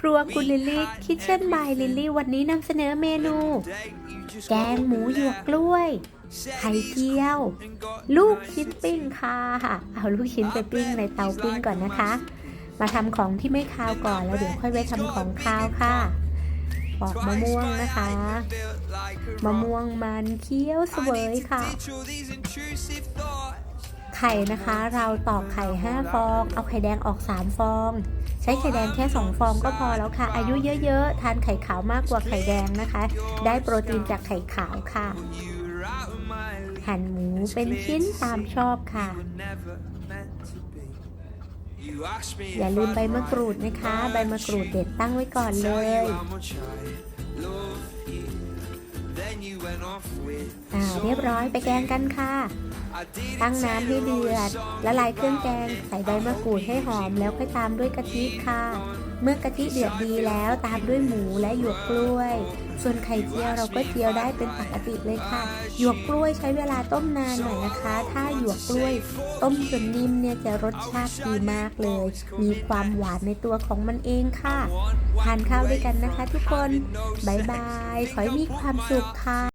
ครัวคุณลิลลี่คิทเช่นบายลิลลี่วันนี้นำเสนอเมนู แกงหมูหยวกกล้วย ไข่เจียว ลูกชิ้นปิ้งค่ะ เอาลูกชิ้นไปปิ้งในเตาปิ้งก่อนนะคะ มาทำของที่ไม่คาวก่อนแล้วเดี๋ยวค่อยไปทำของคาวค่ะปอกมะม่วงนะคะ มะม่วงมันเคี้ยวเสวยค่ะ ไข่นะคะ เราตอกไข่ 5 ฟอง เอาไข่แดงออก 3 ฟอง ใช้ไข่แดงแค่ 2 ฟองก็พอแล้วค่ะ อายุเยอะๆ ทานไข่ขาวมากกว่าไข่แดงนะคะ ได้โปรตีนจากไข่ขาวค่ะ หั่นหมูเป็นชิ้นตามชอบค่ะ อย่าลืมใบมะกรูดนะคะ ใบมะกรูดเด็ดตั้งไว้ก่อนเลยอ่าเรียบร้อยไปแกงกันค่ะ ตั้งน้ำให้เดือดละลายเครื่องแกง ใส่ใบมะกรูดให้หอมแล้วค่อยตามด้วยกะทิค่ะ เมื่อกะทิเดือดดีแล้วตามด้วยหมูและหยวกกล้วย ส่วนไข่เจียวเราก็เจียวได้เป็นปกติเลยค่ะ หยวกกล้วยใช้เวลาต้มนานหน่อยนะคะ ถ้าหยวกกล้วย ต้มจนนิ่มเนี่ยจะรสชาติดีมากเลย มีความหวานในตัวของมันเองค่ะ ทานข้าวด้วยกันนะคะทุกคนบายบาย ขอให้มีความสุขค่ะ